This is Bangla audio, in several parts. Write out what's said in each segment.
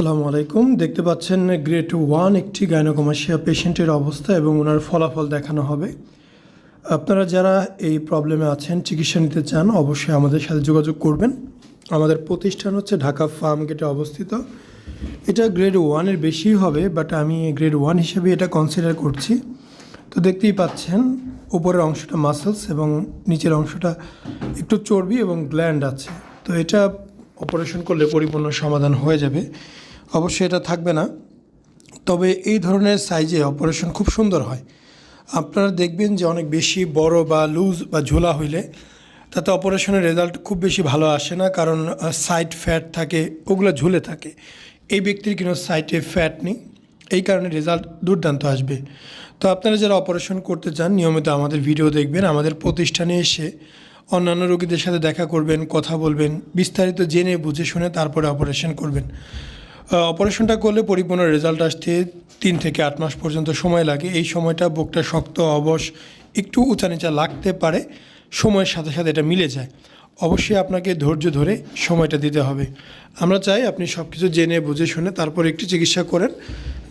আসসালামু আলাইকুম। দেখতে পাচ্ছেন গ্রেড ওয়ান একটি গাইনোকমাসিয়া পেশেন্টের অবস্থা এবং ওনার ফলাফল দেখানো হবে। আপনারা যারা এই প্রবলেমে আছেন, চিকিৎসা নিতে চান, অবশ্যই আমাদের সাথে যোগাযোগ করবেন। আমাদের প্রতিষ্ঠান হচ্ছে ঢাকা ফার্ম গেটে অবস্থিত। এটা গ্রেড ওয়ানের বেশি হবে বাট আমি গ্রেড ওয়ান হিসেবে এটা কনসিডার করছি। তো দেখতেই পাচ্ছেন, উপরের অংশটা মাসেলস এবং নিচের অংশটা একটু চর্বি এবং গ্ল্যান্ড আছে। তো এটা অপারেশন করলে পরিপূর্ণ সমাধান হয়ে যাবে। অবশ্যই এটা থাকবে না। তবে এই ধরনের সাইজে অপারেশন খুব সুন্দর হয়। আপনারা দেখবেন যে অনেক বেশি বড় বা লুজ বা ঝোলা হইলে তাতে অপারেশনের রেজাল্ট খুব বেশি ভালো আসে না কারণ সাইড ফ্যাট থাকে, ওগুলো ঝুলে থাকে। এই ব্যক্তির কোনো সাইডে ফ্যাট নেই। এই কারণে রেজাল্ট দুর্দান্ত আসবে। তো আপনারা যারা অপারেশন করতে চান, নিয়মিত আমাদের ভিডিও দেখবেন, আমাদের প্রতিষ্ঠানে এসে অন্যান্য রোগীদের সাথে দেখা করবেন, কথা বলবেন, বিস্তারিত জেনে বুঝে শুনে তারপরে অপারেশন করবেন। অপারেশনটা করলে পরিপূর্ণ রেজাল্ট আসতে তিন থেকে আট মাস পর্যন্ত সময় লাগে। এই সময়টা বুকটা শক্ত, অবশ, একটু উঁচা নিচা লাগতে পারে। সময়ের সাথে সাথে এটা মিলে যায়। অবশ্যই আপনাকে ধৈর্য ধরে সময়টা দিতে হবে। আমরা চাই আপনি সব কিছু জেনে, বুঝে, শুনে তারপর একটি চিকিৎসা করেন,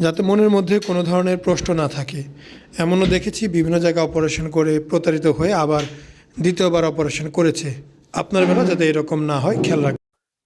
যাতে মনের মধ্যে কোনো ধরনের প্রশ্ন না থাকে। এমনও দেখেছি, বিভিন্ন জায়গায় অপারেশন করে প্রতারিত হয়ে আবার দ্বিতীয়বার অপারেশন করেছে। আপনার বেলা যাতে এরকম না হয়, খেয়াল রাখবেন।